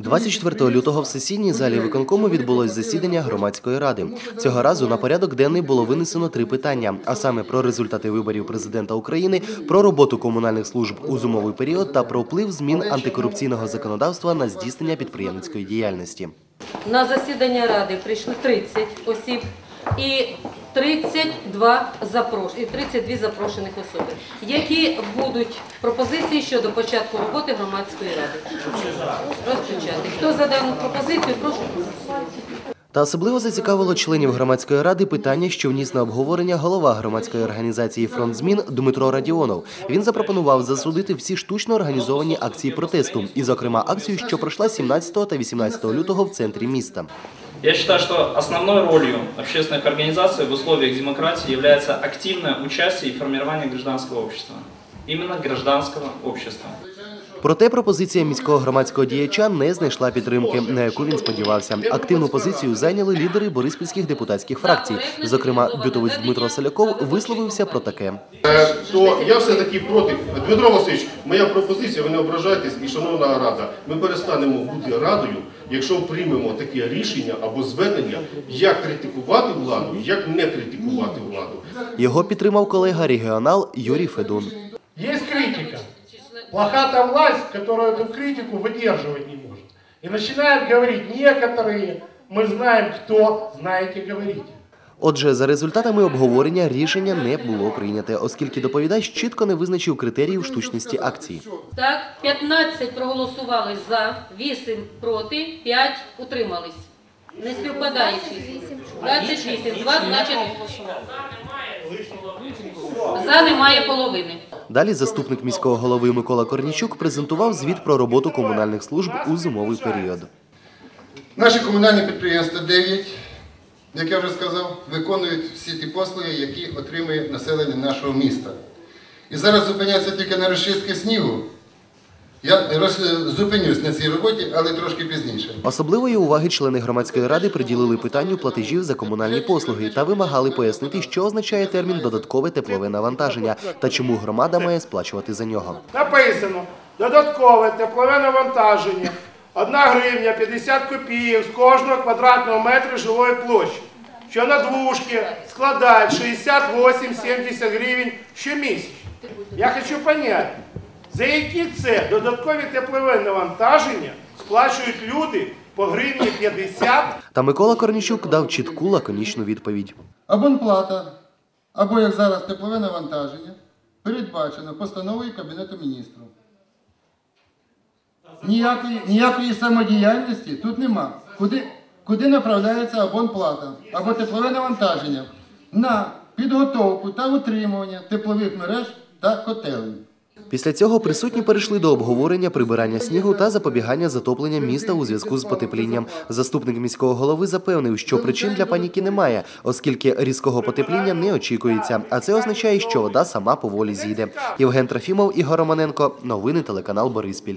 24 лютого в сесійній залі виконкому відбулось засідання громадської ради. Цього разу на порядок денний було винесено три питання: а саме про результати виборів президента України, про роботу комунальних служб у зимовий період та про вплив змін антикорупційного законодавства на здійснення підприємницької діяльності. На засідання ради прийшли 30 осіб і 32 запрош... і 32 запрошених особи. Які будуть пропозиції щодо початку роботи громадської ради? Розпочати. Хто за дану пропозицію, прошу голосувати. Та особливо зацікавило членів громадської ради питання, що вніс на обговорення голова громадської організації Фронт змін Дмитро Радіонов. Він запропонував засудити всі штучно організовані акції протесту, і, зокрема, акцію, що пройшла 17 та 18 лютого в центрі міста. Я считаю, что основной ролью общественных организаций в условиях демократии является активное участие и формирование гражданского общества. Именно гражданского общества. Проте пропозиція міського громадського діяча не знайшла підтримки, на яку він сподівався. Активну позицію зайняли лідери бориспільських депутатських фракцій. Зокрема, бютовець Дмитро Соляков висловився про таке. Е, то я все-таки проти. Дмитро Васильович, моя пропозиція, ви не ображайтесь, і шановна рада, ми перестанемо бути радою, якщо приймемо таке рішення або зведення, як критикувати владу, як не критикувати владу. Його підтримав колега регіонал Юрій Федун. Есть критика Плоха та власть, которая эту критику выдерживать не может. И начинают говорить некоторые, мы знаем, кто, знаете, говорите. Отже, за результатами обговорення рішення не було прийняте, оскільки доповідач чітко не визначив критеріїв штучності акції. Так, 15 проголосували за, 8 проти, 5 утримались. Не співпадаючи. 28. Два, значить, за немає половини. Далі заступник міського голови Микола Корнічук презентував звіт про роботу комунальних служб у зимовий період. Наші комунальні підприємства 9, як я вже сказав, виконують всі ті послуги, які отримує населення нашого міста. І зараз зупиняться тільки на розчистки снігу. Я роз- зупинюсь на цій роботі, але трошки пізніше. Особливої уваги члени громадської ради приділили питанню платежів за комунальні послуги та вимагали пояснити, що означає термін додаткове теплове навантаження та чому громада має сплачувати за нього. Написано додаткове теплове навантаження 1 гривня 50 копійок з кожного квадратного метра жилої площі, що на двушки складає 68-70 гривень щомісяця. Я хочу понять, за які це додаткові теплове навантаження сплачують люди по гривні 50 Та Микола Корнічук дав чітку лаконічну відповідь. Абонплата, або як зараз теплове навантаження, передбачено постановою Кабінету міністрів. Ніякої, ніякої самодіяльності тут нема. Куди, куди направляється абонплата або теплове навантаження? На підготовку та утримування теплових мереж та котелень. Після цього присутні перейшли до обговорення прибирання снігу та запобігання затоплення міста у зв'язку з потеплінням. Заступник міського голови запевнив, що причин для паніки немає, оскільки різкого потепління не очікується. А це означає, що вода сама поволі зійде. Євген Трофімов, Ігор Романенко. Новини телеканал Бориспіль.